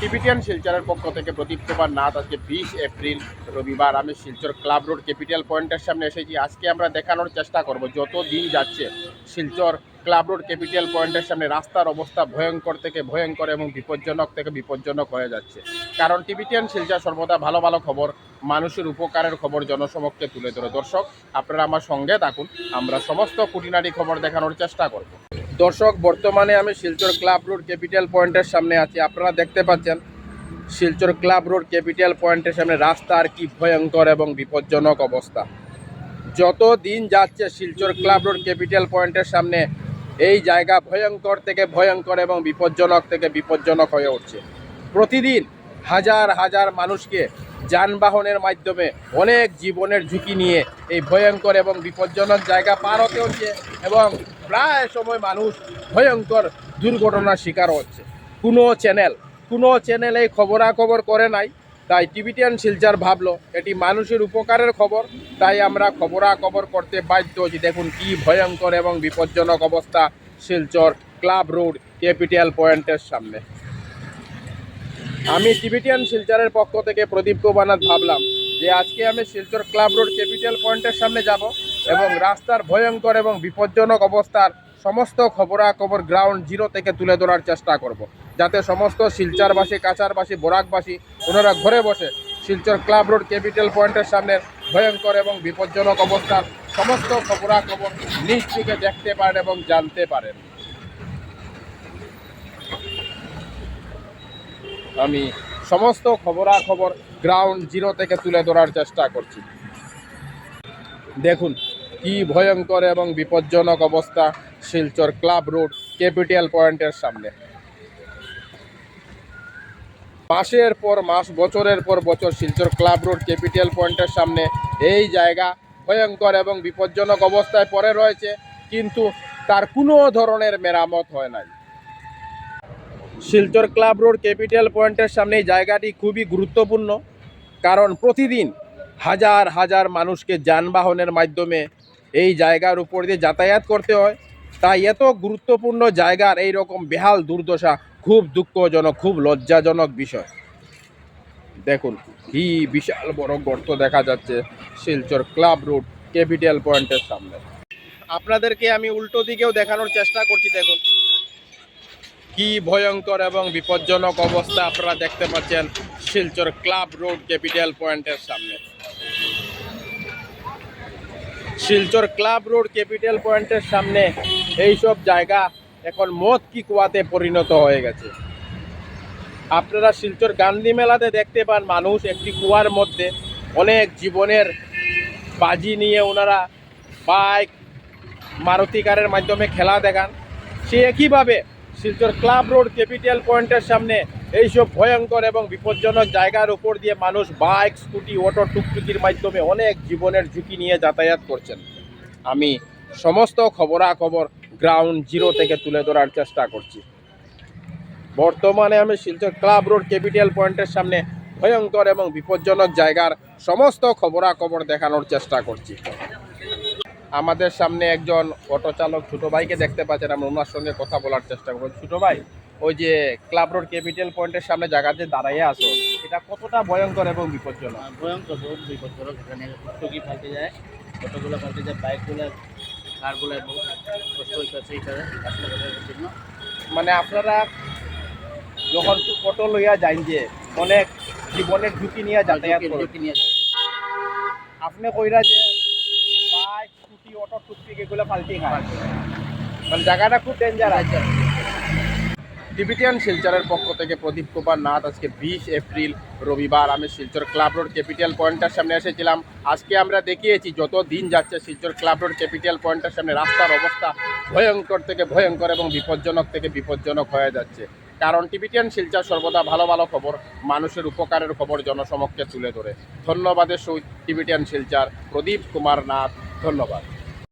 Tibetan শিলচরের পক্ষ থেকে প্রদীপ কুমার নাথ আজকে বিশ এপ্রিল রবিবার। আমি শিলচর ক্লাব রোড ক্যাপিটাল পয়েন্টের সামনে এসেছি। আজকে আমরা দেখানোর চেষ্টা করব যত দিন যাচ্ছে শিলচর ক্লাব রোড ক্যাপিটাল পয়েন্টের সামনে রাস্তার অবস্থা ভয়ঙ্কর থেকে ভয়ঙ্কর এবং বিপজ্জনক থেকে বিপজ্জনক হয়ে যাচ্ছে। কারণ টিবিটিয়ান শিলচর সর্বদা ভালো ভালো খবর, মানুষের উপকারের খবর জনসমক্ষে তুলে ধরে। দর্শক, আপনারা আমার সঙ্গে থাকুন। আমরা সমস্ত খুঁটিনাটি খবর দেখানোর চেষ্টা করব। দর্শক, বর্তমানে আমি শিলচর ক্লাব রোড ক্যাপিটাল পয়েন্টের সামনে আছি। আপনারা দেখতে পাচ্ছেন, শিলচর ক্লাব রোড ক্যাপিটাল পয়েন্টের সামনে রাস্তার কি ভয়ঙ্কর এবং বিপজ্জনক অবস্থা। যত দিন যাচ্ছে শিলচর ক্লাব রোড ক্যাপিটাল পয়েন্টের সামনে, এই জায়গা ভয়ঙ্কর থেকে ভয়ঙ্কর এবং বিপজ্জনক থেকে বিপজ্জনক হয়ে উঠছে। প্রতিদিন হাজার হাজার মানুষকে যানবাহনের মাধ্যমে অনেক জীবনের ঝুঁকি নিয়ে এই ভয়ঙ্কর এবং বিপজ্জনক জায়গা পার হতে হচ্ছে এবং প্রায় সময় মানুষ ভয়ঙ্কর দুর্ঘটনার শিকার হচ্ছে। কোনো চ্যানেল কোনো চ্যানেল এই খবরাখবর করে নাই, তাই টিভিটিয়ান শিলচার ভাবলো, এটি মানুষের উপকারের খবর, তাই আমরা খবরাখবর করতে বাধ্য হচ্ছি। দেখুন কি ভয়ঙ্কর এবং বিপজ্জনক অবস্থা শিলচর ক্লাব রোড ক্যাপিটাল পয়েন্টের সামনে। আমি টিভিটিয়ান শিলচরের পক্ষ থেকে প্রদীপ কুমানাথ ভাবলাম যে আজকে আমি শিলচর ক্লাব রোড ক্যাপিটাল পয়েন্টের সামনে যাব এবং রাস্তার ভয়ঙ্কর এবং বিপজ্জনক অবস্থার সমস্ত খবরাখবর গ্রাউন্ড জিরো থেকে তুলে ধরার চেষ্টা করব। যাতে সমস্ত শিলচরবাসী, কাছারবাসী, বোরাকবাসী ওনারা ঘরে বসে শিলচর ক্লাব রোড ক্যাপিটাল পয়েন্টের সামনে ভয়ঙ্কর এবং বিপজ্জনক অবস্থার সমস্ত খবরাখবর নিজ থেকে দেখতে পারেন এবং জানতে পারেন আমি সমস্ত খবরাখবর গ্রাউন্ড জিরো থেকে তুলে ধরার চেষ্টা করছি। দেখুন, কি ভয়ঙ্কর এবং বিপজ্জনক অবস্থা শিলচর ক্লাব রোড, ক্যাপিটাল পয়েন্টের সামনে। মাসের পর মাস, বছরের পর বছর শিলচর ক্লাব রোড, ক্যাপিটাল পয়েন্টের সামনে এই জায়গা ভয়ঙ্কর এবং বিপজ্জনক অবস্থায় পড়ে রয়েছে, কিন্তু তার কোনো ধরনের মেরামত হয় নাই। শিলচর ক্লাব রোড ক্যাপিটাল পয়েন্টের সামনে জায়গাটি খুবই গুরুত্বপূর্ণ, কারণ প্রতিদিন হাজার হাজার মানুষকে যানবাহনের মাধ্যমে এই জায়গার উপর দিয়ে যাতায়াত করতে হয়। তাই এত গুরুত্বপূর্ণ জায়গার এই রকম বেহাল দুর্দশা খুব দুঃখজনক, খুব লজ্জাজনক বিষয়। দেখুন, কি বিশাল বড় গর্ত দেখা যাচ্ছে শিলচর ক্লাব রোড ক্যাপিটাল পয়েন্টের সামনে। আপনাদেরকে আমি উল্টো দিকেও দেখানোর চেষ্টা করছি, দেখুন। কি ভয়ঙ্কর এবং বিপজ্জনক অবস্থা আপনারা দেখতে পাচ্ছেন শিলচর ক্লাব রোড ক্যাপিটাল পয়েন্টের সামনে। শিলচর ক্লাব রোড ক্যাপিটাল পয়েন্টের সামনে এই সব জায়গা এখন মদ কি কুয়াতে পরিণত হয়ে গেছে। আপনারা শিলচর গান্ধী মেলাতে দেখতে পান মানুষ একটি কুয়ার মধ্যে অনেক জীবনের বাজি নিয়ে ওনারা বাইক, মারুতি কারের মাধ্যমে খেলা দেখান। সে একইভাবে শিলচর ক্লাব রোড ক্যাপিটাল পয়েন্টের সামনে এইসব ভয়ঙ্কর এবং বিপজ্জনক জায়গার উপর দিয়ে মানুষ বাইক, স্কুটি, অটো, টুকটুকির মাধ্যমে অনেক জীবনের ঝুঁকি নিয়ে যাতায়াত করছেন। আমি সমস্ত খবরাখবর গ্রাউন্ড জিরো থেকে তুলে ধরার চেষ্টা করছি। বর্তমানে আমি শিলচর ক্লাব রোড ক্যাপিটাল পয়েন্টের সামনে ভয়ঙ্কর এবং বিপজ্জনক জায়গার সমস্ত খবরাখবর দেখানোর চেষ্টা করছি। আমাদের সামনে একজন অটো চালক ছোটো ভাইকে দেখতে পাচ্ছেন আমরা ওনার সঙ্গে কথা বলার চেষ্টা করব। ছোটো ভাই ওই যে ক্লাব রোড ক্যাপিটাল পয়েন্টের সামনে জায়গাতে দাঁড়াইয়ে আসো এটা কতটা ভয়ঙ্কর এবং বিপজ্জনক? ভয়ঙ্কর বহুত বিপজ্জনক। এখানে টুকি ফালতে যায় অটোগুলো ফালতে যায় বাইকগুলো কারগুলো বহুত কষ্ট হইতেছে এইখানে জন্য। মানে আপনারা যখন অটো লইয়া যাইন যে অনেক জীবনের ঝুঁকি নিয়ে যাতায়াত ঝুঁকি- করেন। ঝুঁকি নিয়ে যায় আপনি কইরা যে বাইক স্কুটি, অটো টুকটিক এগুলো ফালতি খায়। মানে জায়গাটা খুব ডেঞ্জার আছে। টিবিটিয়ান শিলচরের পক্ষ থেকে প্রদীপ কুমার নাথ আজকে বিশ এপ্রিল রবিবার। আমি শিলচর ক্লাব রোড ক্যাপিটাল পয়েন্টের সামনে এসেছিলাম। আজকে আমরা দেখিয়েছি যত দিন যাচ্ছে শিলচর ক্লাব রোড ক্যাপিটাল পয়েন্টের সামনে রাস্তার অবস্থা ভয়ঙ্কর থেকে ভয়ঙ্কর এবং বিপজ্জনক থেকে বিপজ্জনক হয়ে যাচ্ছে। কারণ টিবিটিয়ান শিলচর সর্বদা ভালো ভালো খবর, মানুষের উপকারের খবর জনসমক্ষে তুলে ধরে। ধন্যবাদের সহিত টিবিটিয়ান শিলচর প্রদীপ কুমার নাথ। ধন্যবাদ।